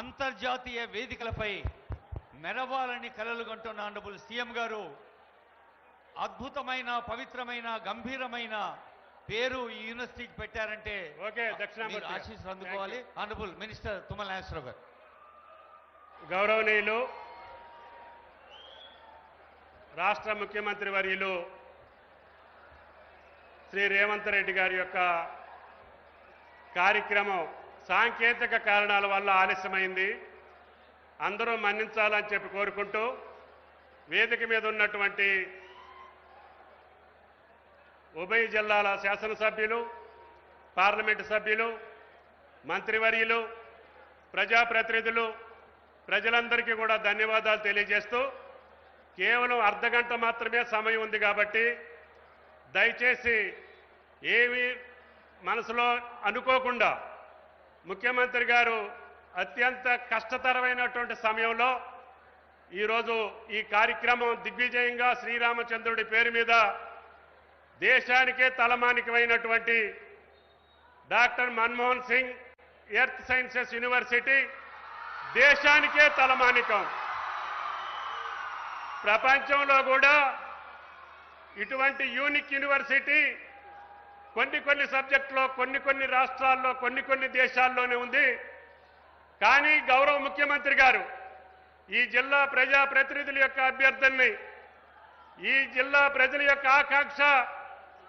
అంతర్జాతీయ వేదికలపై మెరవాలని కలలు కంటున్న ఆనరబుల్ సీఎం గారు అద్భుతమైన పవిత్రమైన గంభీరమైన పేరు ఈ యూనివర్సిటీకి పెట్టారంటే ఓకే, దక్షిణామూర్తి. ఆశీస్సులు అందుకోవాలి. Honourable minister Tummala Nageswara Rao. గౌరవనీయులు రాష్ట్ర ముఖ్యమంత్రి వర్యులు శ్రీ రేవంత్ రెడ్డి గారి యొక్క కార్యక్రమం సాంకేతిక కారణాల వల్ల ఆలస్యమైంది. అందరూ మన్నించాలని చెప్పి కోరుకుంటూ వేదిక మీద ఉన్నటువంటి ఉభయ జిల్లాల శాసనసభ్యులు పార్లమెంటు సభ్యులు మంత్రివర్యులు ప్రజాప్రతినిధులు ప్రజలందరికీ కూడా ధన్యవాదాలు తెలియజేస్తూ కేవలం అర్ధగంట మాత్రమే సమయం ఉంది కాబట్టి దయచేసి ఏమీ మనసులో అనుకోకుండా ముఖ్యమంత్రి గారు అత్యంత కష్టతరమైనటువంటి సమయంలో ఈరోజు ఈ కార్యక్రమం దిగ్విజయంగా శ్రీరామచంద్రుడి పేరు మీద దేశానికే తలమానికమైనటువంటి doctor Manmohan Singh earth sciences university దేశానికే తలమానికం. ప్రపంచంలో కూడా ఇటువంటి యూనిక్ యూనివర్సిటీ కొన్ని కొన్ని సబ్జెక్టులో కొన్ని కొన్ని రాష్ట్రాల్లో కొన్ని కొన్ని దేశాల్లోనే ఉంది. కానీ గౌరవ ముఖ్యమంత్రి గారు ఈ జిల్లా ప్రజా ప్రతినిధుల యొక్క అభ్యర్థనని ఈ జిల్లా ప్రజల యొక్క ఆకాంక్ష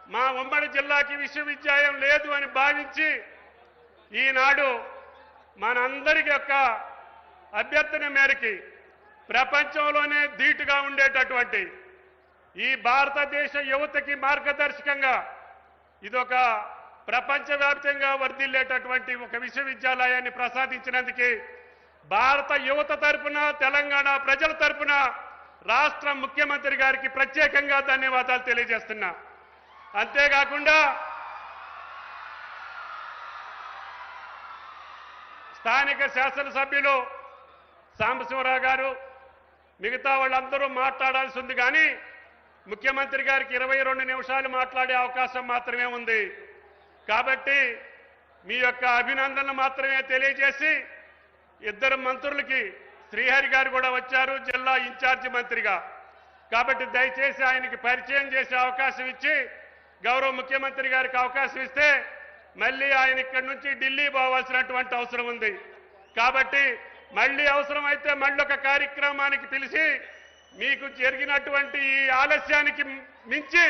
మా ఉమ్మడి జిల్లాకి విశ్వవిద్యాలయం లేదు అని భావించి ఈనాడు మనందరి యొక్క అభ్యర్థన మేరకి ప్రపంచంలోనే ధీటుగా ఉండేటటువంటి ఈ భారతదేశ యువతకి మార్గదర్శకంగా ఇదొక ప్రపంచవ్యాప్తంగా వర్ధిల్లేటటువంటి ఒక విశ్వవిద్యాలయాన్ని ప్రసాదించినందుకు భారత యువత తరపున తెలంగాణ ప్రజల తరపున రాష్ట్ర ముఖ్యమంత్రి గారికి ప్రత్యేకంగా ధన్యవాదాలు తెలియజేస్తున్నా. అంతేకాకుండా స్థానిక శాసనసభ్యులు సాంబశివరావు గారు మిగతా వాళ్ళందరూ మాట్లాడాల్సి ఉంది కానీ ముఖ్యమంత్రి గారికి ఇరవై రెండు నిమిషాలు మాట్లాడే అవకాశం మాత్రమే ఉంది. కాబట్టి మీ యొక్క అభినందనలు మాత్రమే తెలియజేసి ఇద్దరు మంత్రులకి శ్రీహరి గారు కూడా వచ్చారు జిల్లా ఇన్ఛార్జి మంత్రిగా. కాబట్టి దయచేసి ఆయనకి పరిచయం చేసే అవకాశం ఇచ్చి గౌరవ ముఖ్యమంత్రి గారికి అవకాశం ఇస్తే మళ్ళీ ఆయన ఇక్కడి నుంచి ఢిల్లీ పోవాల్సినటువంటి అవసరం ఉంది. కాబట్టి మళ్ళీ అవసరమైతే మళ్ళీ ఒక కార్యక్రమానికి పిలిచి మీకు జరిగినటువంటి ఈ ఆలస్యానికి మించి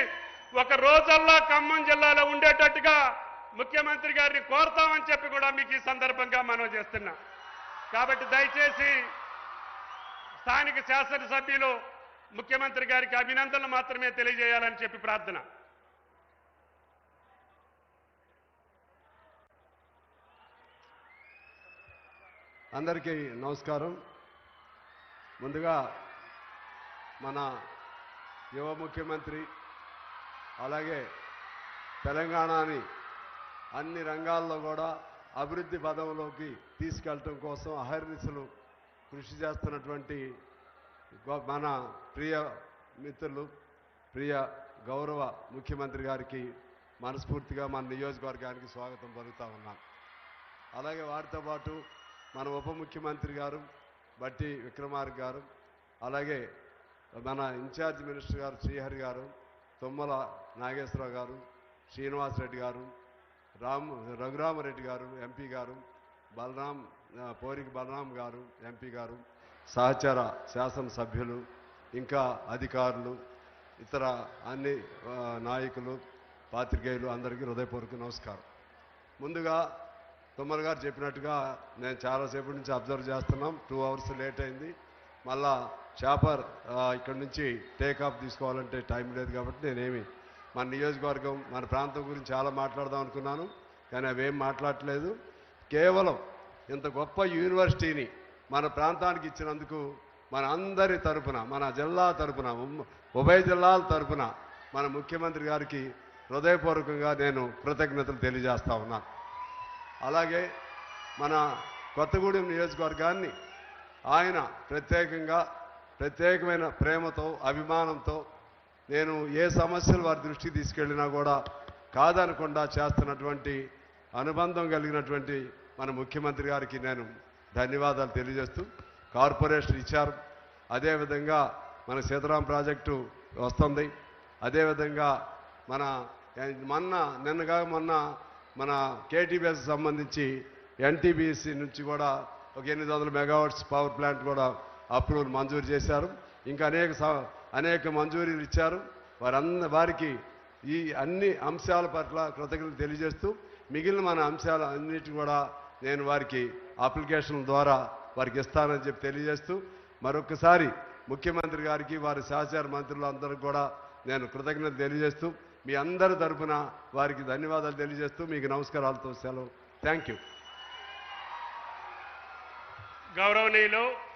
ఒక రోజల్లా ఖమ్మం జిల్లాలో ఉండేటట్టుగా ముఖ్యమంత్రి గారిని కోరుతామని చెప్పి కూడా మీకు ఈ సందర్భంగా మనం చేస్తున్నా. కాబట్టి దయచేసి స్థానిక శాసనసభ్యులు ముఖ్యమంత్రి గారికి అభినందనలు మాత్రమే తెలియజేయాలని చెప్పి ప్రార్థన. అందరికీ నమస్కారం. ముందుగా మన యువ ముఖ్యమంత్రి అలాగే తెలంగాణని అన్ని రంగాల్లో కూడా అభివృద్ధి పదంలోకి తీసుకెళ్ళటం కోసం అహర్నిశలు కృషి చేస్తున్నటువంటి మన ప్రియ మిత్రులు ప్రియ గౌరవ ముఖ్యమంత్రి గారికి మనస్ఫూర్తిగా మన నియోజకవర్గానికి స్వాగతం పలుకుతా ఉన్నాం. అలాగే వారితో పాటు మన ఉప ముఖ్యమంత్రి గారు బట్టి విక్రమార్క గారు అలాగే మన ఇన్ఛార్జ్ మినిస్టర్ గారు శ్రీహరి గారు తుమ్మల నాగేశ్వరరావు గారు శ్రీనివాసరెడ్డి గారు రామ్ రఘురామరెడ్డి గారు ఎంపీ గారు బలరాం పోరికి బలరాం గారు ఎంపీ గారు సహచర శాసనసభ్యులు ఇంకా అధికారులు ఇతర అన్ని నాయకులు పాత్రికేయులు అందరికీ హృదయపూర్వక నమస్కారం. ముందుగా తుమ్మల గారు చెప్పినట్టుగా నేను చాలాసేపటి నుంచి అబ్జర్వ్ చేస్తున్నాం. టూ అవర్స్ లేట్ అయింది. మళ్ళా చాపర్ ఇక్కడ నుంచి టేక్ ఆఫ్ తీసుకోవాలంటే టైం లేదు కాబట్టి నేనేమి మన నియోజకవర్గం మన ప్రాంతం గురించి చాలా మాట్లాడదాం అనుకున్నాను కానీ అవేం మాట్లాడలేదు కేవలం ఇంత గొప్ప యూనివర్సిటీని మన ప్రాంతానికి ఇచ్చినందుకు మన అందరి తరపున మన జిల్లా తరపున ఉభయ జిల్లాల తరపున మన ముఖ్యమంత్రి గారికి హృదయపూర్వకంగా నేను కృతజ్ఞతలు తెలియజేస్తా ఉన్నాను అలాగే మన కొత్తగూడెం నియోజకవర్గాన్ని ఆయన ప్రత్యేకంగా ప్రత్యేకమైన ప్రేమతో అభిమానంతో నేను ఏ సమస్యలు వారి దృష్టికి తీసుకెళ్ళినా కూడా కాదనకుండా చేస్తున్నటువంటి అనుబంధం కలిగినటువంటి మన ముఖ్యమంత్రి గారికి నేను ధన్యవాదాలు తెలియజేస్తూ కార్పొరేషన్ ఇచ్చారు. అదేవిధంగా మన సీతారాం ప్రాజెక్టు వస్తుంది. అదేవిధంగా మన మొన్న నిన్నగా మొన్న మన కేటీబీఎస్ సంబంధించి ఎన్టీబీఎస్సీ నుంచి కూడా ఒక ఎనిమిది వందల మెగావాట్స్ పవర్ ప్లాంట్ కూడా అప్రూవల్ మంజూరు చేశారు. ఇంకా అనేక అనేక మంజూరీలు ఇచ్చారు. వారంద వారికి ఈ అన్ని అంశాల పట్ల కృతజ్ఞతలు తెలియజేస్తూ మిగిలిన మన అంశాల అన్నిటి కూడా నేను వారికి అప్లికేషన్ ద్వారా వారికి ఇస్తానని చెప్పి తెలియజేస్తూ మరొకసారి ముఖ్యమంత్రి గారికి వారి సహచార మంత్రులందరికీ కూడా నేను కృతజ్ఞతలు తెలియజేస్తూ మీ అందరి తరఫున వారికి ధన్యవాదాలు తెలియజేస్తూ మీకు నమస్కారాలతో సెలవు. Thank you. గౌరవనీయులు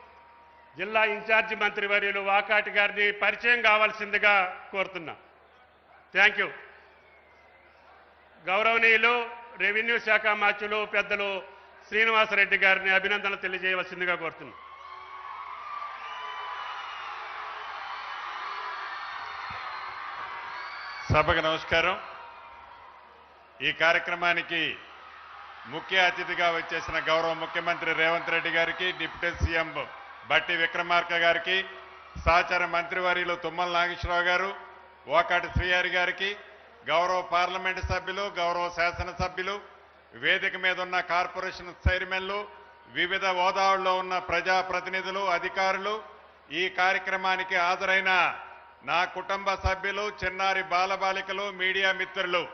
జిల్లా ఇన్ఛార్జి మంత్రివర్యులు వాకాటి గారిని పరిచయం కావాల్సిందిగా కోరుతున్నా. థ్యాంక్ యూ గౌరవనీయులు రెవెన్యూ శాఖ మాచులు పెద్దలు శ్రీనివాసరెడ్డి గారిని అభినందనలు తెలియజేయవలసిందిగా కోరుతున్నా. సభకు నమస్కారం. ఈ కార్యక్రమానికి ముఖ్య అతిథిగా వచ్చేసిన గౌరవ ముఖ్యమంత్రి రేవంత్ రెడ్డి గారికి డిప్యూటీ సీఎం బట్టి విక్రమార్క గారికి సహచార మంత్రివర్యులు తుమ్మల నాగేశ్వరరావు గారు ఓకాటి శ్రీహారి గారికి గౌరవ పార్లమెంటు సభ్యులు గౌరవ శాసనసభ్యులు వేదిక మీద ఉన్న కార్పొరేషన్ చైర్మన్లు వివిధ హోదాల్లో ఉన్న ప్రజాప్రతినిధులు అధికారులు ఈ కార్యక్రమానికి హాజరైన నా కుటుంబ సభ్యులు చిన్నారి బాలబాలికలు మీడియా మిత్రులు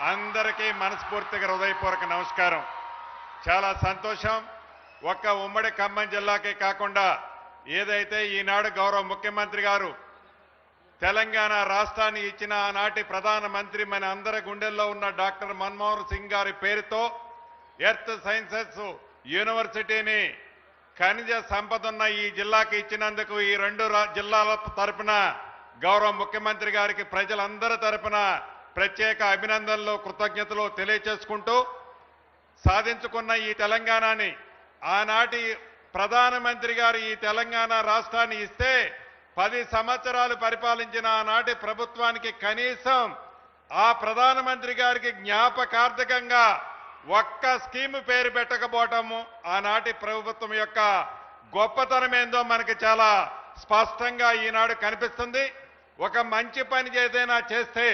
అందరికీ మనస్ఫూర్తిగా హృదయపూర్వక నమస్కారం. చాలా సంతోషం. ఒక్క ఉమ్మడి ఖమ్మం జిల్లాకే కాకుండా ఏదైతే ఈనాడు గౌరవ ముఖ్యమంత్రి గారు తెలంగాణ రాష్ట్రాన్ని ఇచ్చిన ఆనాటి ప్రధానమంత్రి మన అందరి గుండెల్లో ఉన్న డాక్టర్ మన్మోహన్ సింగ్ గారి పేరుతో ఎర్త్ సైన్సెస్ యూనివర్సిటీని ఖనిజ సంపద ఉన్న ఈ జిల్లాకి ఇచ్చినందుకు ఈ రెండు రా- జిల్లాల తరపున గౌరవ ముఖ్యమంత్రి గారికి ప్రజలందరి తరపున ప్రత్యేక అభినందనలు కృతజ్ఞతలు తెలియచేసుకుంటూ సాధించుకున్న ఈ తెలంగాణని ఆనాటి ప్రధానమంత్రి గారు ఈ తెలంగాణ రాష్ట్రాన్ని ఇస్తే పది సంవత్సరాలు పరిపాలించిన ఆనాటి ప్రభుత్వానికి కనీసం ఆ ప్రధానమంత్రి గారికి జ్ఞాపకార్థకంగా ఒక్క స్కీమ్ పేరు పెట్టకపోవటము ఆనాటి ప్రభుత్వం యొక్క గొప్పతనం ఏందో మనకి చాలా స్పష్టంగా ఈనాడు కనిపిస్తుంది. ఒక మంచి పని ఏదైనా చేస్తే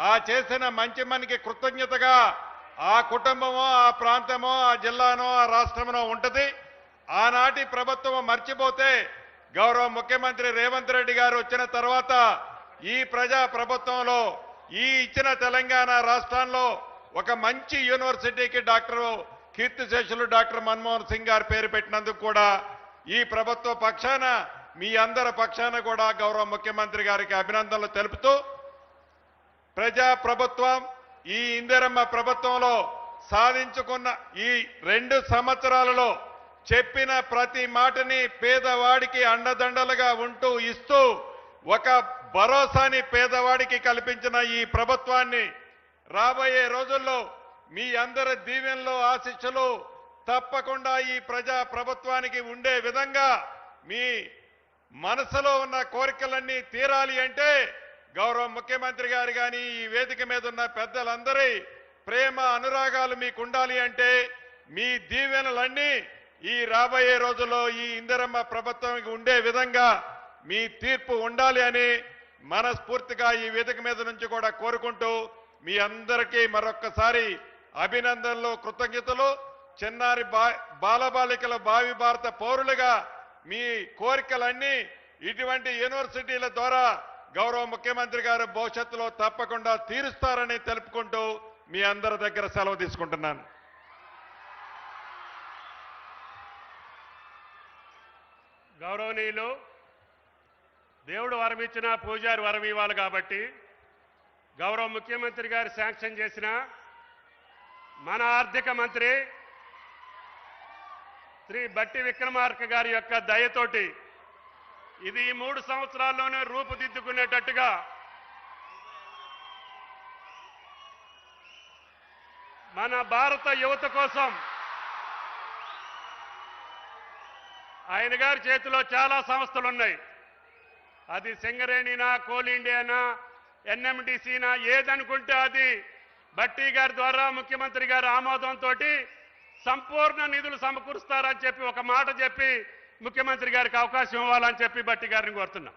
ఆ చేసిన మంచి పనికి కృతజ్ఞతగా ఆ కుటుంబమో ఆ ప్రాంతమో ఆ జిల్లానో ఆ రాష్ట్రమనో ఉంటుంది. ఆనాటి ప్రభుత్వం మర్చిపోతే గౌరవ ముఖ్యమంత్రి రేవంత్ రెడ్డి గారు వచ్చిన తర్వాత ఈ ప్రజా ప్రభుత్వంలో ఈ ఇచ్చిన తెలంగాణ రాష్ట్రంలో ఒక మంచి యూనివర్సిటీకి డాక్టర్ కీర్తిశేషులు డాక్టర్ మన్మోహన్ సింగ్ గారు పేరు పెట్టినందుకు కూడా ఈ ప్రభుత్వ పక్షాన మీ అందరి పక్షాన కూడా గౌరవ ముఖ్యమంత్రి గారికి అభినందనలు తెలుపుతూ ప్రజా ప్రభుత్వం ఈ ఇందిరమ్మ ప్రభుత్వంలో సాధించుకున్న ఈ రెండు సంవత్సరాలలో చెప్పిన ప్రతి మాటని పేదవాడికి అండదండలుగా ఉంటూ ఇస్తూ ఒక భరోసాని పేదవాడికి కల్పించిన ఈ ప్రభుత్వాన్ని రాబోయే రోజుల్లో మీ అందరి దీవెనలో ఆశిస్సులు తప్పకుండా ఈ ప్రజా ప్రభుత్వానికి ఉండే విధంగా మీ మనసులో ఉన్న కోరికలన్నీ తీరాలి అంటే గౌరవ ముఖ్యమంత్రి గారు కానీ ఈ వేదిక మీద ఉన్న పెద్దలందరి ప్రేమ అనురాగాలు మీకు ఉండాలి అంటే మీ దీవెనలన్నీ ఈ రాబోయే రోజుల్లో ఈ ఇందిరమ్మ ప్రభుత్వానికి ఉండే విధంగా మీ తీర్పు ఉండాలి అని మనస్ఫూర్తిగా ఈ వేదిక మీద నుంచి కూడా కోరుకుంటూ మీ అందరికీ మరొక్కసారి అభినందనలు కృతజ్ఞతలు. చిన్నారి బా బాలబాలికల భావి భారత పౌరులుగా మీ కోరికలన్నీ ఇటువంటి యూనివర్సిటీల ద్వారా గౌరవ ముఖ్యమంత్రి గారు భవిష్యత్తులో తప్పకుండా తీరుస్తారని తెలుపుకుంటూ మీ అందరి దగ్గర సెలవు తీసుకుంటున్నాను. గౌరవనీయులు దేవుడు వరం ఇచ్చిన పూజారి వరం ఇవ్వాలి కాబట్టి గౌరవ ముఖ్యమంత్రి గారు శాంక్షన్ చేసిన మన ఆర్థిక మంత్రి శ్రీ బట్టి విక్రమార్క గారి యొక్క దయతోటి ఇది ఈ మూడు సంవత్సరాల్లోనే రూపుదిద్దుకునేటట్టుగా మన భారత యువత కోసం ఆయన గారి చేతిలో చాలా సంస్థలు ఉన్నాయి అది సింగరేణినా కోల్ ఇండియానా ఎన్ఎండిసినా ఏదనుకుంటే అది భట్టి గారి ద్వారా ముఖ్యమంత్రి గారి ఆమోదంతో సంపూర్ణ నిధులు సమకూరుస్తారని చెప్పి ఒక మాట చెప్పి ముఖ్యమంత్రి గారికి అవకాశం ఇవ్వాలని చెప్పి బట్టి గారిని కోరుతున్నా.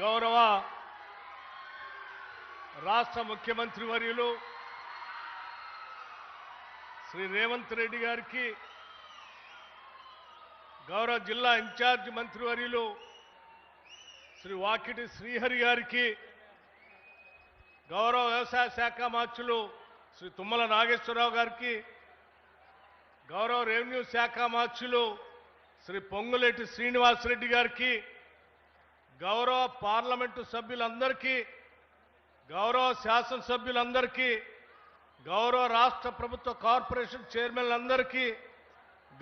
గౌరవ రాష్ట్ర ముఖ్యమంత్రి వర్యులు శ్రీ రేవంత్ రెడ్డి గారికి గౌరవ జిల్లా ఇన్ఛార్జ్ మంత్రివర్యులు శ్రీ వాకిటి శ్రీహరి గారికి గౌరవ వ్యవసాయ శాఖ మార్చులు శ్రీ తుమ్మల నాగేశ్వరరావు గారికి గౌరవ రెవెన్యూ శాఖ మార్చులు శ్రీ పొంగులేటి శ్రీనివాసరెడ్డి గారికి గౌరవ పార్లమెంటు సభ్యులందరికీ గౌరవ శాసనసభ్యులందరికీ గౌరవ రాష్ట్ర ప్రభుత్వ కార్పొరేషన్ చైర్మన్లందరికీ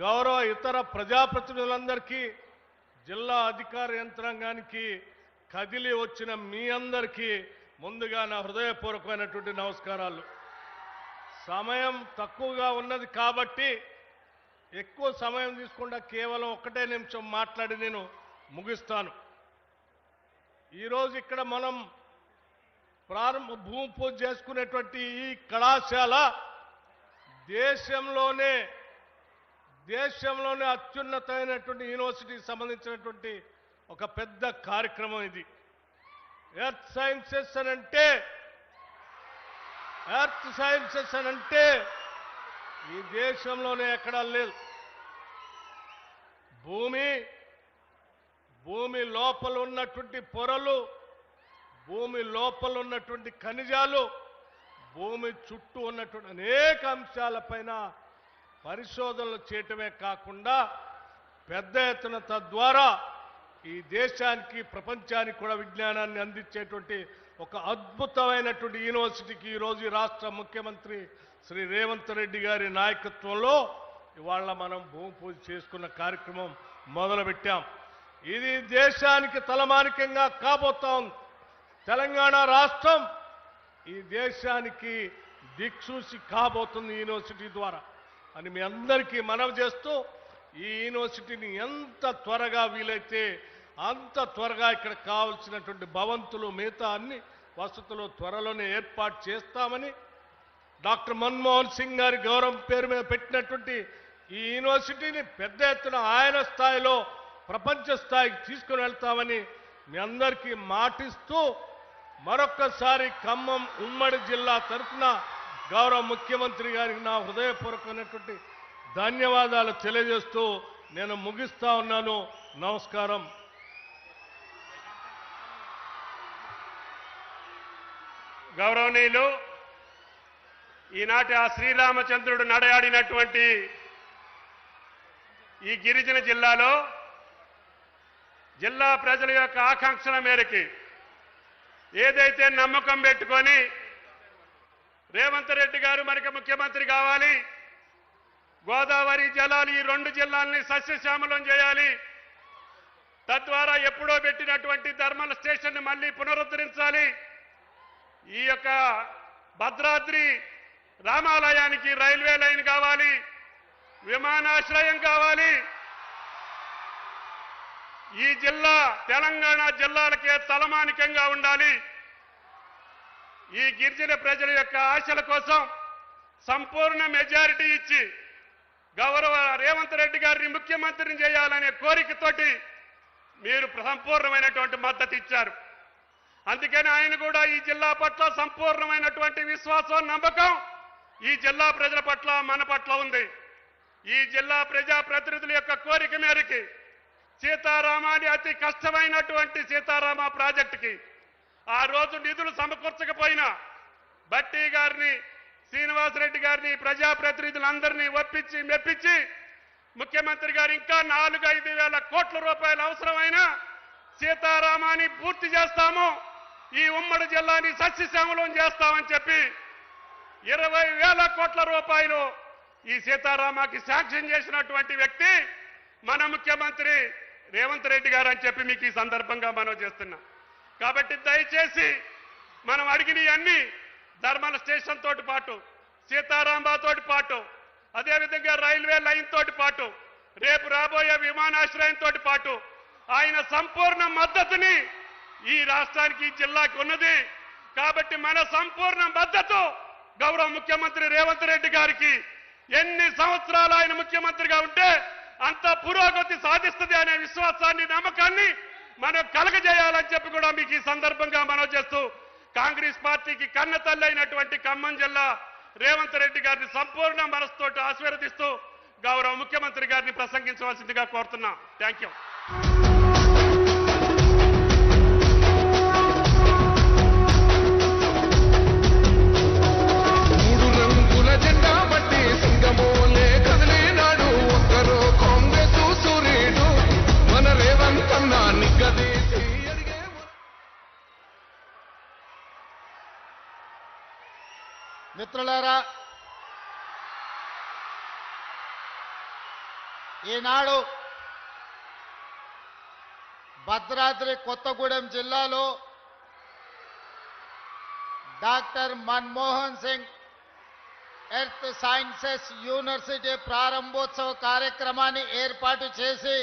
గౌరవ ఇతర ప్రజాప్రతినిధులందరికీ జిల్లా అధికార యంత్రాంగానికి కదిలి వచ్చిన మీ అందరికీ ముందుగా నా హృదయపూర్వకమైనటువంటి నమస్కారాలు. సమయం తక్కువగా ఉన్నది కాబట్టి ఎక్కువ సమయం తీసుకుండా కేవలం ఒకటే నిమిషం మాట్లాడి నేను ముగిస్తాను. ఈరోజు ఇక్కడ మనం ప్రారంభ భూమి పూజ చేసుకునేటువంటి ఈ కళాశాల దేశంలోనే దేశంలోనే అత్యున్నతమైనటువంటి యూనివర్సిటీకి సంబంధించినటువంటి ఒక పెద్ద కార్యక్రమం ఇది. ఎర్త్ సైన్సెస్ అని అంటే ఎర్త్ సైన్సెస్ అని అంటే ఈ దేశంలోనే ఎక్కడా లేదు. భూమి భూమి లోపల ఉన్నటువంటి పొరలు భూమి లోపల ఉన్నటువంటి ఖనిజాలు భూమి చుట్టూ ఉన్నటువంటి అనేక అంశాలపైన పరిశోధనలు చేయటమే కాకుండా పెద్ద ఎత్తున తద్వారా ఈ దేశానికి ప్రపంచానికి కూడా విజ్ఞానాన్ని అందించేటువంటి ఒక అద్భుతమైనటువంటి యూనివర్సిటీకి ఈరోజు రాష్ట్ర ముఖ్యమంత్రి శ్రీ రేవంత్ రెడ్డి గారి నాయకత్వంలో ఇవాళ మనం భూమి పూజ చేసుకున్న కార్యక్రమం మొదలుపెట్టాం. ఇది దేశానికి తలమానికంగా కాబోతాం. తెలంగాణ రాష్ట్రం ఈ దేశానికి దిక్సూచి కాబోతుంది యూనివర్సిటీ ద్వారా. అని మీ అందరికీ మనవి చేస్తూ ఈ యూనివర్సిటీని ఎంత త్వరగా వీలైతే అంత త్వరగా ఇక్కడ కావాల్సినటువంటి భవంతులు మిగతా అన్ని వసతులు త్వరలోనే ఏర్పాటు చేస్తామని డాక్టర్ మన్మోహన్ సింగ్ గారి గౌరవం పేరు మీద పెట్టినటువంటి ఈ యూనివర్సిటీని పెద్ద ఎత్తున ఆయన స్థాయిలో ప్రపంచ స్థాయికి తీసుకుని వెళ్తామని మీ అందరికీ మాటిస్తూ మరొక్కసారి ఖమ్మం ఉమ్మడి జిల్లా తరఫున గౌరవ ముఖ్యమంత్రి గారికి నా హృదయపూర్వకమైనటువంటి ధన్యవాదాలు తెలియజేస్తూ నేను ముగిస్తా ఉన్నాను. నమస్కారం. గౌరవనీయులు ఈనాటి ఆ శ్రీరామచంద్రుడు నడయాడినటువంటి ఈ గిరిజన జిల్లాలో జిల్లా ప్రజల యొక్క ఆకాంక్షల మేరకి ఏదైతే నమ్మకం పెట్టుకొని రేవంత్ రెడ్డి గారు మనకి ముఖ్యమంత్రి కావాలి. గోదావరి జలాలు ఈ రెండు జిల్లాల్ని సస్యశ్యామలం చేయాలి. తద్వారా ఎప్పుడో పెట్టినటువంటి ధర్మల స్టేషన్ మళ్ళీ పునరుద్ధరించాలి. ఈ యొక్క భద్రాద్రి రామాలయానికి రైల్వే లైన్ కావాలి. విమానాశ్రయం కావాలి. ఈ జిల్లా తెలంగాణ జిల్లాలకే తలమానికంగా ఉండాలి. ఈ గిరిజన ప్రజల యొక్క ఆశల కోసం సంపూర్ణ మెజారిటీ ఇచ్చి గౌరవ రేవంత్ రెడ్డి గారిని ముఖ్యమంత్రిని చేయాలనే కోరికతోటి మీరు సంపూర్ణమైనటువంటి మద్దతు ఇచ్చారు. అందుకని ఆయన కూడా ఈ జిల్లా పట్ల సంపూర్ణమైనటువంటి విశ్వాసం నమ్మకం ఈ జిల్లా ప్రజల పట్ల మన పట్ల ఉంది. ఈ జిల్లా ప్రజా ప్రతినిధుల యొక్క కోరిక మేరకి సీతారామాని అతి కష్టమైనటువంటి సీతారామ ప్రాజెక్టుకి ఆ రోజు నిధులు సమకూర్చకపోయినా భట్టి గారిని శ్రీనివాసరెడ్డి గారిని ప్రజాప్రతినిధులందరినీ ఒప్పించి మెప్పించి ముఖ్యమంత్రి గారు ఇంకా నాలుగు ఐదు వేల కోట్ల రూపాయలు అవసరమైన సీతారామాన్ని పూర్తి చేస్తాము. ఈ ఉమ్మడి జిల్లాని సస్యశ్యామలం చేస్తామని చెప్పి ఇరవై వేల కోట్ల రూపాయలు ఈ సీతారామకి శాంక్షన్ చేసినటువంటి వ్యక్తి మన ముఖ్యమంత్రి రేవంత్ రెడ్డి గారు అని చెప్పి మీకు ఈ సందర్భంగా మనం చేస్తున్నాం. కాబట్టి దయచేసి మనం అడిగినవన్నీ ధర్మల స్టేషన్ తోటి పాటు సీతారాంబా తోటి పాటు అదేవిధంగా రైల్వే లైన్ తోటి పాటు రేపు రాబోయే విమానాశ్రయం తోటి పాటు ఆయన సంపూర్ణ మద్దతుని ఈ రాష్ట్రానికి ఈ జిల్లాకి ఉన్నది. కాబట్టి మన సంపూర్ణ మద్దతు గౌరవ ముఖ్యమంత్రి రేవంత్ రెడ్డి గారికి ఎన్ని సంవత్సరాలు ఆయన ముఖ్యమంత్రిగా ఉంటే అంత పురోగతి సాధిస్తుంది అనే విశ్వాసాన్ని నమ్మకాన్ని మనం కలగజేయాలని చెప్పి కూడా మీకు ఈ సందర్భంగా మనం చేస్తూ కాంగ్రెస్ పార్టీకి కన్న తల్లి అయినటువంటి ఖమ్మం జిల్లా రేవంత్ రెడ్డి గారిని సంపూర్ణ మనసుతోటి ఆశీర్వదిస్తూ గౌరవ ముఖ్యమంత్రి గారిని ప్రసంగించవలసిందిగా కోరుతున్నాం. థ్యాంక్ యూ మిత్రులారా ఈనాడు భద్రాద్రి కొత్తగూడెం జిల్లాలో doctor Manmohan Singh earth sciences university ప్రారంభోత్సవ కార్యక్రమాన్ని ఏర్పాటు చేసి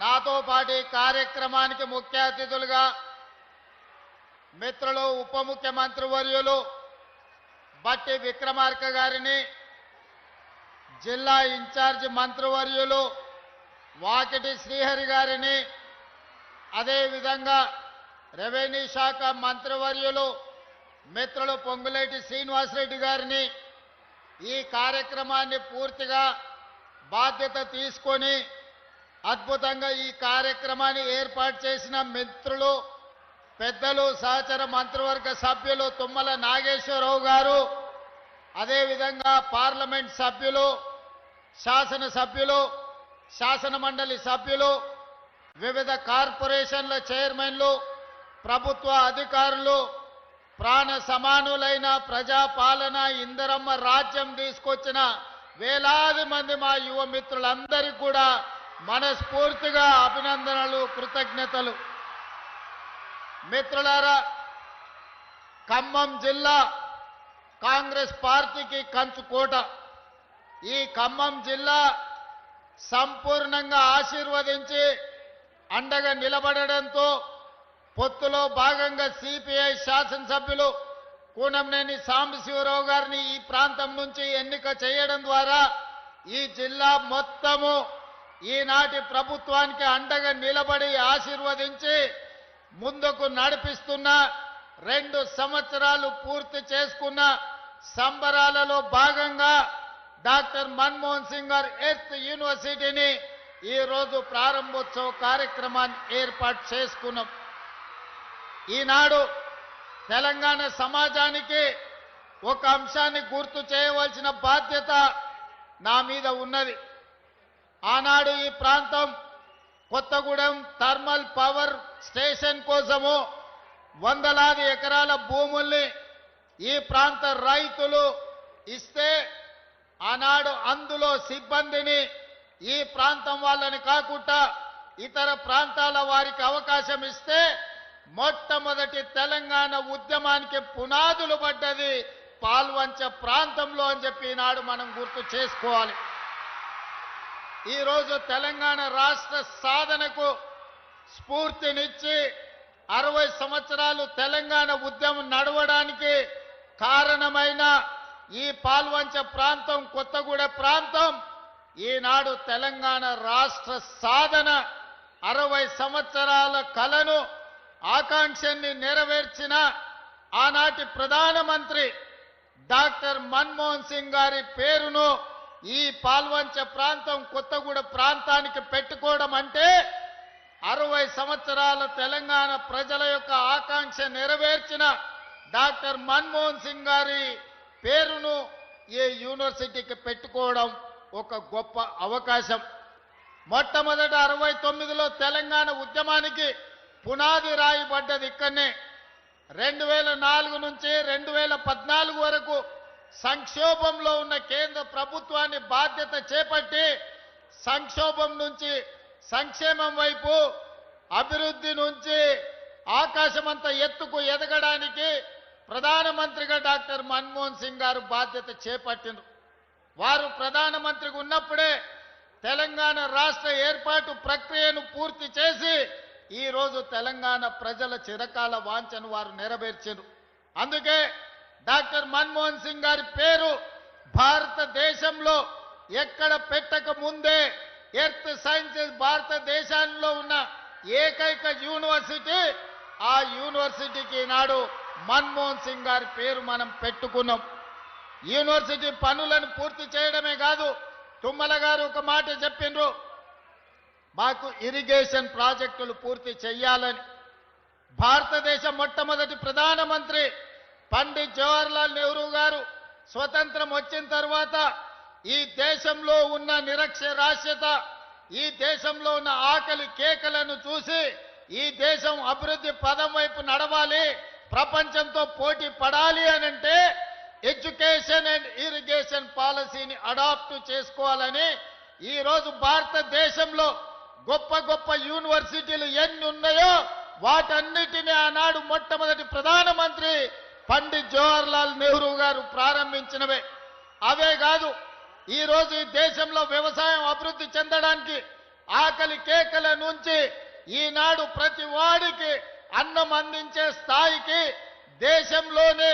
నాతో పాటు ఈ కార్యక్రమానికి ముఖ్య అతిథులుగా మిత్రులు ఉప ముఖ్యమంత్రి వర్యులు బట్టి విక్రమార్క గారిని జిల్లా ఇన్ఛార్జ్ మంత్రివర్యులు వాకిటి శ్రీహరి గారిని అదేవిధంగా రెవెన్యూ శాఖ మంత్రివర్యులు మిత్రులు పొంగులేటి శ్రీనివాసరెడ్డి గారిని ఈ కార్యక్రమాన్ని పూర్తిగా బాధ్యత తీసుకొని అద్భుతంగా ఈ కార్యక్రమాన్ని ఏర్పాటు చేసిన మిత్రులు పెద్దలు సహచర మంత్రివర్గ సభ్యులు తుమ్మల నాగేశ్వరరావు గారు అదేవిధంగా పార్లమెంట్ సభ్యులు శాసన సభ్యులు శాసన మండలి సభ్యులు వివిధ కార్పొరేషన్ల చైర్మన్లు ప్రభుత్వ అధికారులు ప్రాణ సమానులైన ప్రజాపాలన ఇందరమ్మ రాజ్యం తీసుకొచ్చిన వేలాది మంది మా యువ మిత్రులందరికీ కూడా మనస్ఫూర్తిగా అభినందనలు కృతజ్ఞతలు. మిత్రులారా ఖమ్మం జిల్లా కాంగ్రెస్ పార్టీకి కంచుకోట ఈ ఖమ్మం జిల్లా సంపూర్ణంగా ఆశీర్వదించి అండగా నిలబడడంతో పొత్తులో భాగంగా సిపిఐ శాసనసభ్యులు కూనంనేని సాంబశివరావు గారిని ఈ ప్రాంతం నుంచి ఎన్నిక చేయడం ద్వారా ఈ జిల్లా మొత్తము ఈనాటి ప్రభుత్వానికి అండగా నిలబడి ఆశీర్వదించి ముందుకు నడిపిస్తున్న రెండు సంవత్సరాలు పూర్తి చేసుకున్న సంబరాలలో భాగంగా డాక్టర్ మన్మోహన్ సింగ్ గారు ఎర్త్ యూనివర్సిటీని ఈరోజు ప్రారంభోత్సవ కార్యక్రమాన్ని ఏర్పాటు చేసుకున్నాం. ఈనాడు తెలంగాణ సమాజానికి ఒక అంశాన్ని గుర్తు చేయవలసిన బాధ్యత నా మీద ఉన్నది. ఆనాడు ఈ ప్రాంతం కొత్తగూడెం థర్మల్ పవర్ స్టేషన్ కోసము వందలాది ఎకరాల భూముల్ని ఈ ప్రాంత రైతులు ఇస్తే ఆనాడు అందులో సిబ్బందిని ఈ ప్రాంతం వాళ్ళని కాకుండా ఇతర ప్రాంతాల వారికి అవకాశం ఇస్తే మొట్టమొదటి తెలంగాణ ఉద్యమానికి పునాదులు పడ్డది పాల్వంచ ప్రాంతంలో అని చెప్పి ఈనాడు మనం గుర్తు చేసుకోవాలి. ఈరోజు తెలంగాణ రాష్ట్ర సాధనకు స్ఫూర్తినిచ్చి అరవై సంవత్సరాలు తెలంగాణ ఉద్యమం నడవడానికి కారణమైన ఈ పాల్వంచ ప్రాంతం కొత్తగూడ ప్రాంతం ఈనాడు తెలంగాణ రాష్ట్ర సాధన అరవై సంవత్సరాల కలను ఆకాంక్షని నెరవేర్చిన ఆనాటి ప్రధానమంత్రి డాక్టర్ మన్మోహన్ సింగ్ గారి పేరును ఈ పాల్వంచ ప్రాంతం కొత్తగూడ ప్రాంతానికి పెట్టుకోవడం అంటే అరవై సంవత్సరాల తెలంగాణ ప్రజల యొక్క ఆకాంక్ష నెరవేర్చిన డాక్టర్ మన్మోహన్ సింగ్ గారి పేరును ఈ యూనివర్సిటీకి పెట్టుకోవడం ఒక గొప్ప అవకాశం. మొట్టమొదట అరవై తొమ్మిదిలో తెలంగాణ ఉద్యమానికి పునాది రాయబడ్డది ఇక్కడనే. రెండు వేల నాలుగు నుంచి రెండు వేల పద్నాలుగు వరకు సంక్షోభంలో ఉన్న కేంద్ర ప్రభుత్వాన్ని బాధ్యత చేపట్టి సంక్షోభం నుంచి సంక్షేమం వైపు అభివృద్ధి నుంచి ఆకాశమంత ఎత్తుకు ఎదగడానికి ప్రధానమంత్రిగా డాక్టర్ మన్మోహన్ సింగ్ గారు బాధ్యత చేపట్టిండ్రు. వారు ప్రధానమంత్రిగా ఉన్నప్పుడే తెలంగాణ రాష్ట్ర ఏర్పాటు ప్రక్రియను పూర్తి చేసి ఈ రోజు తెలంగాణ ప్రజల చిరకాల వాంఛను వారు నెరవేర్చారు అందుకే డాక్టర్ మన్మోహన్ సింగ్ గారి పేరు భారతదేశంలో ఎక్కడ పెట్టక ముందే ఎర్త్ సైన్సెస్ భారతదేశంలో ఉన్న ఏకైక యూనివర్సిటీ ఆ యూనివర్సిటీకి ఈనాడు మన్మోహన్ సింగ్ గారి పేరు మనం పెట్టుకున్నాం. యూనివర్సిటీ పనులను పూర్తి చేయడమే కాదు తుమ్మల గారు ఒక మాట చెప్పిండ్రు మాకు ఇరిగేషన్ ప్రాజెక్టులు పూర్తి చేయాలని భారతదేశ మొట్టమొదటి ప్రధానమంత్రి పండిత్ జవహర్లాల్ నెహ్రూ గారు స్వతంత్రం వచ్చిన తర్వాత ఈ దేశంలో ఉన్న నిరక్షరాస్యత ఈ దేశంలో ఉన్న ఆకలి కేకలను చూసి ఈ దేశం అభివృద్ధి పదం వైపు నడవాలి ప్రపంచంతో పోటీ పడాలి అనంటే ఎడ్యుకేషన్ అండ్ ఇరిగేషన్ పాలసీని అడాప్ట్ చేసుకోవాలని ఈరోజు భారతదేశంలో గొప్ప గొప్ప యూనివర్సిటీలు ఎన్ని ఉన్నాయో వాటన్నిటిని ఆనాడు మొట్టమొదటి ప్రధానమంత్రి పండిత్ జవహర్లాల్ నెహ్రూ గారు ప్రారంభించినవే. అవే కాదు ఈరోజు ఈ దేశంలో వ్యవసాయం అభివృద్ధి చెందడానికి ఆకలి కేకల నుంచి ఈనాడు ప్రతి వాడికి అన్నం అందించే స్థాయికి దేశంలోనే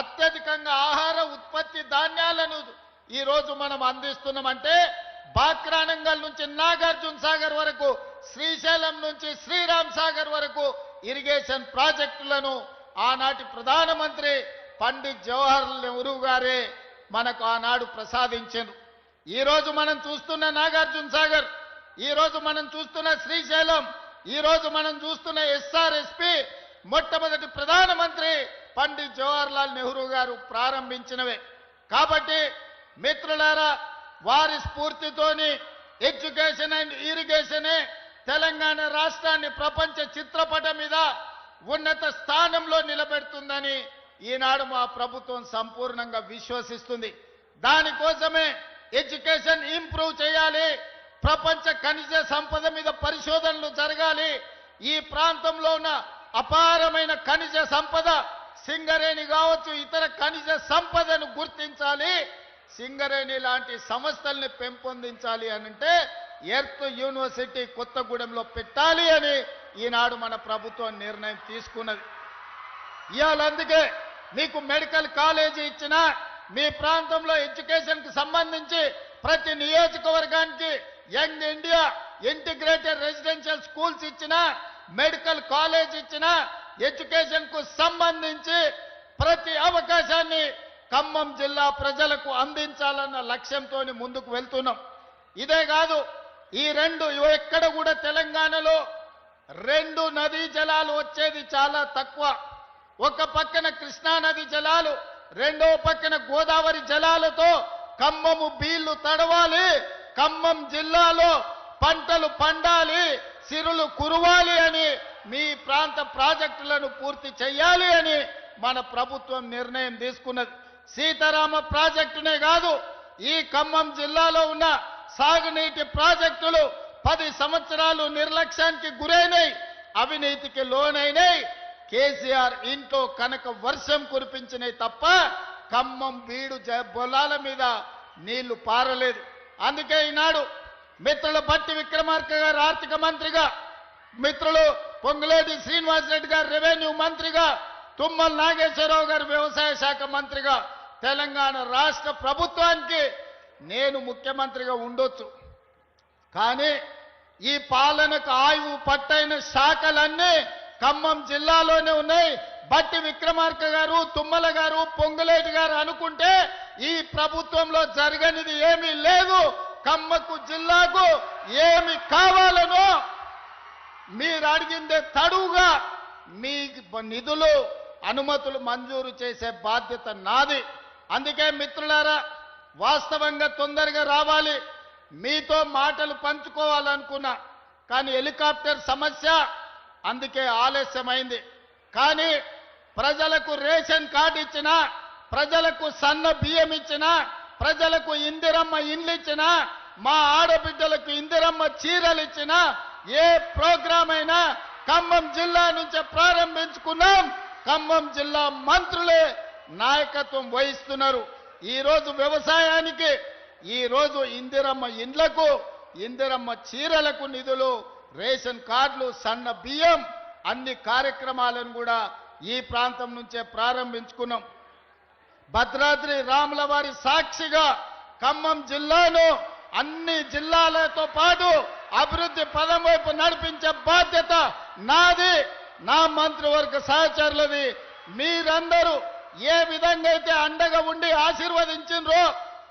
అత్యధికంగా ఆహార ఉత్పత్తి ధాన్యాలను ఈరోజు మనం అందిస్తున్నామంటే బాక్రానంగల్ నుంచి నాగార్జున సాగర్ వరకు శ్రీశైలం నుంచి శ్రీరామ్ సాగర్ వరకు ఇరిగేషన్ ప్రాజెక్టులను ఆనాటి ప్రధానమంత్రి పండిత్ జవహర్లాల్ నెహ్రూ గారే మనకు ఆనాడు ప్రసాదించారు ఈరోజు మనం చూస్తున్న నాగార్జున సాగర్ ఈరోజు మనం చూస్తున్న శ్రీశైలం ఈరోజు మనం చూస్తున్న ఎస్ఆర్ఎస్పి మొట్టమొదటి ప్రధానమంత్రి పండిత్ జవహర్లాల్ నెహ్రూ గారు ప్రారంభించినవే. కాబట్టి మిత్రులారా వారి స్ఫూర్తితోని ఎడ్యుకేషన్ అండ్ ఇరిగేషనే తెలంగాణ రాష్ట్రాన్ని ప్రపంచ చిత్రపటం మీద ఉన్నత స్థానంలో నిలబెడుతుందని ఈనాడు మా ప్రభుత్వం సంపూర్ణంగా విశ్వసిస్తుంది. దానికోసమే ఎడ్యుకేషన్ ఇంప్రూవ్ చేయాలి ప్రపంచ ఖనిజ సంపద మీద పరిశోధనలు జరగాలి. ఈ ప్రాంతంలో ఉన్న అపారమైన ఖనిజ సంపద సింగరేణి కావచ్చు ఇతర ఖనిజ సంపదను గుర్తించాలి. సింగరేణి లాంటి సంస్థల్ని పెంపొందించాలి అని అంటే ఎర్త్ యూనివర్సిటీ కొత్తగూడెంలో పెట్టాలి అని ఈనాడు మన ప్రభుత్వం నిర్ణయం తీసుకున్నది. ఇవాళ అందుకే మీకు మెడికల్ కాలేజీ ఇచ్చిన మీ ప్రాంతంలో ఎడ్యుకేషన్కి సంబంధించి ప్రతి నియోజకవర్గానికి young India integrated residential schools ఇచ్చిన మెడికల్ కాలేజ్ ఇచ్చిన ఎడ్యుకేషన్కు సంబంధించి ప్రతి అవకాశాన్ని ఖమ్మం జిల్లా ప్రజలకు అందించాలన్న లక్ష్యంతో ముందుకు వెళ్తున్నాం. ఇదే కాదు ఈ రెండు ఎక్కడ కూడా తెలంగాణలో రెండు నదీ జలాలు వచ్చేది చాలా తక్కువ. ఒక పక్కన కృష్ణా నది జలాలు రెండో పక్కన గోదావరి జలాలతో ఖమ్మము బీళ్ళు తడవాలి ఖమ్మం జిల్లాలో పంటలు పండాలి సిరులు కురవాలి అని మీ ప్రాంత ప్రాజెక్టులను పూర్తి చేయాలి అని మన ప్రభుత్వం నిర్ణయం తీసుకున్నది. సీతారామ ప్రాజెక్టునే కాదు ఈ ఖమ్మం జిల్లాలో ఉన్న సాగునీటి ప్రాజెక్టులు పది సంవత్సరాలు నిర్లక్ష్యానికి గురైనాయి అవినీతికి లోనైనాయి కేసీఆర్ ఇంట్లో కనుక వర్షం కురిపించినాయి తప్ప ఖమ్మం బీడు జ- పొలాల మీద నీళ్ళు పారలేదు. అందుకే ఈనాడు మిత్రుల బట్టి విక్రమార్క గారు ఆర్థిక మంత్రిగా మిత్రులు పొంగులేటి శ్రీనివాసరెడ్డి గారు రెవెన్యూ మంత్రిగా తుమ్మల నాగేశ్వరరావు గారు వ్యవసాయ శాఖ మంత్రిగా తెలంగాణ రాష్ట్ర ప్రభుత్వానికి నేను ముఖ్యమంత్రిగా ఉండొచ్చు. కానీ ఈ పాలనకు ఆయువు పట్టైన శాఖలన్నీ ఖమ్మం జిల్లాలోనే ఉన్నాయి. బట్టి విక్రమార్క గారు తుమ్మల గారు పొంగులేటి గారు అనుకుంటే ఈ ప్రభుత్వంలో జరగనిది ఏమీ లేదు. కమ్మకు జిల్లాకు ఏమి కావాలనో మీరు అడిగిందే తడువుగా మీ నిధులు అనుమతులు మంజూరు చేసే బాధ్యత నాది. అందుకే మిత్రులారా వాస్తవంగా తొందరగా రావాలి. మీతో మాటలు పంచుకోవాలనుకున్నా కానీ హెలికాప్టర్ సమస్య అందుకే ఆలస్యమైంది. కానీ ప్రజలకు రేషన్ కార్డు ఇచ్చిన ప్రజలకు సన్న బియ్యం ఇచ్చినా ప్రజలకు ఇందిరమ్మ ఇండ్లు ఇచ్చిన మా ఆడబిడ్డలకు ఇందిరమ్మ చీరలు ఇచ్చిన ఏ ప్రోగ్రాం అయినా ఖమ్మం జిల్లా నుంచే ప్రారంభించుకున్నాం. ఖమ్మం జిల్లా మంత్రులే నాయకత్వం వహిస్తున్నారు. ఈ రోజు వ్యవసాయానికి ఈరోజు ఇందిరమ్మ ఇండ్లకు ఇందిరమ్మ చీరలకు నిధులు రేషన్ కార్డులు సన్న బియ్యం అన్ని కార్యక్రమాలను కూడా ఈ ప్రాంతం నుంచే ప్రారంభించుకున్నాం. భద్రాద్రి రాముల వారి సాక్షిగా ఖమ్మం జిల్లాను అన్ని జిల్లాలతో పాటు అభివృద్ధి పదం వైపు నడిపించే బాధ్యత నాది నా మంత్రివర్గ సహచరులది. మీరందరూ ఏ విధంగా అయితే అండగా ఉండి ఆశీర్వదించినరో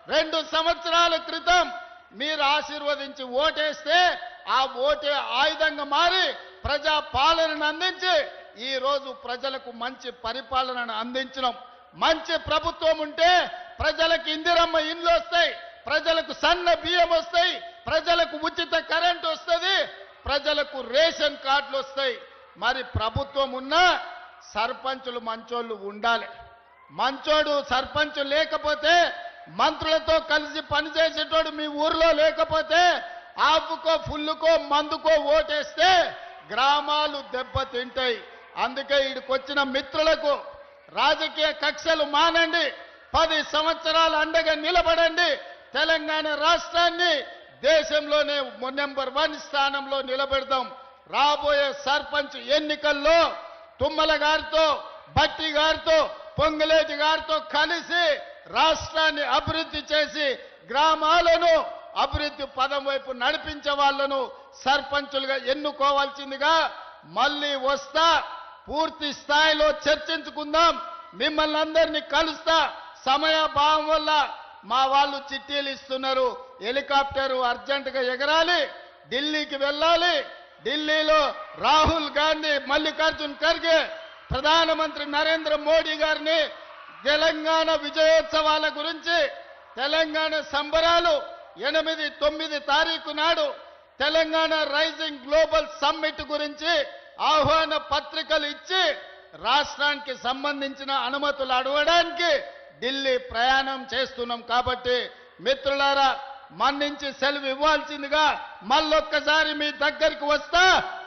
రెండు సంవత్సరాల క్రితం మీరు ఆశీర్వదించి ఓటేస్తే ఆ ఓటే ఆయుధంగా మారి ప్రజా పాలనను అందించి ఈ రోజు ప్రజలకు మంచి పరిపాలనను అందించడం మంచి ప్రభుత్వం ఉంటే ప్రజలకు ఇందిరమ్మ ఇండ్లు వస్తాయి ప్రజలకు సన్న బియ్యం వస్తాయి ప్రజలకు ఉచిత కరెంట్ వస్తుంది ప్రజలకు రేషన్ కార్డులు వస్తాయి. మరి ప్రభుత్వం ఉన్నా సర్పంచులు మంచోళ్ళు ఉండాలి. మంచోడు సర్పంచ్ లేకపోతే మంత్రులతో కలిసి పనిచేసేటోడు మీ ఊర్లో లేకపోతే ఆపుకో ఫుల్లుకో మందుకో ఓటేస్తే గ్రామాలు దెబ్బతింటాయి. అందుకే ఇక్కడికొచ్చిన మిత్రులకు రాజకీయ కక్షలు మానండి. పది సంవత్సరాలు అండగా నిలబడండి. తెలంగాణ రాష్ట్రాన్ని దేశంలోనే నెంబర్ వన్ స్థానంలో నిలబెడదాం. రాబోయే సర్పంచ్ ఎన్నికల్లో తుమ్మల గారితో భట్టి గారితో పొంగులేటి గారితో కలిసి రాష్ట్రాన్ని అభివృద్ధి చేసి గ్రామాలను అభివృద్ధి పదం వైపు నడిపించే వాళ్ళను సర్పంచులుగా ఎన్నుకోవాల్సిందిగా మళ్ళీ వస్తా పూర్తి స్థాయిలో చర్చించుకుందాం. మిమ్మల్ని అందరినీ కలుస్తా. సమయభావం వల్ల మా వాళ్ళు చిట్టీలు ఇస్తున్నారు. హెలికాప్టర్ అర్జెంటుగా ఎగరాలి ఢిల్లీకి వెళ్ళాలి. ఢిల్లీలో రాహుల్ గాంధీ మల్లికార్జున్ ఖర్గే ప్రధానమంత్రి నరేంద్ర మోడీ గారిని తెలంగాణ విజయోత్సవాల గురించి తెలంగాణ సంబరాలు ఎనిమిది తొమ్మిది తారీఖు నాడు తెలంగాణ రైజింగ్ గ్లోబల్ సమ్మిట్ గురించి ఆహ్వాన పత్రికలు ఇచ్చి రాష్ట్రానికి సంబంధించిన అనుమతులు అడగడానికి ఢిల్లీ ప్రయాణం చేస్తున్నాం కాబట్టి మిత్రులారా మన్నించి సెలవు ఇవ్వాల్సిందిగా మళ్ళొక్కసారి మీ దగ్గరికి వస్తా.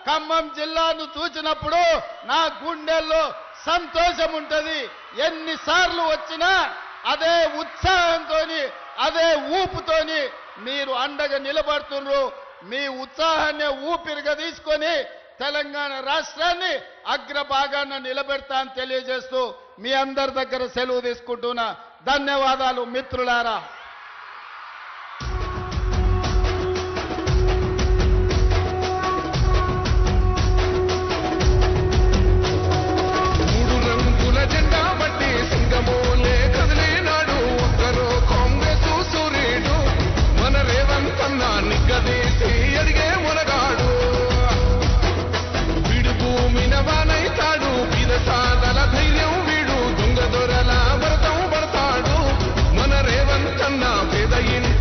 ఖమ్మం జిల్లాను చూసినప్పుడు నా గుండెల్లో సంతోషం ఉంటుంది. ఎన్నిసార్లు వచ్చినా అదే ఉత్సాహంతో అదే ఊపుతోని మీరు అండగా నిలబడుతున్నారు మీ ఉత్సాహాన్ని ఊపిరిగా తీసుకొని తెలంగాణ రాష్ట్రాన్ని అగ్రభాగాన నిలబెడతా అని తెలియజేస్తూ మీ అందరి దగ్గర సెలవు తీసుకుంటున్నా. ధన్యవాదాలు మిత్రులారా. కన్నా అన్న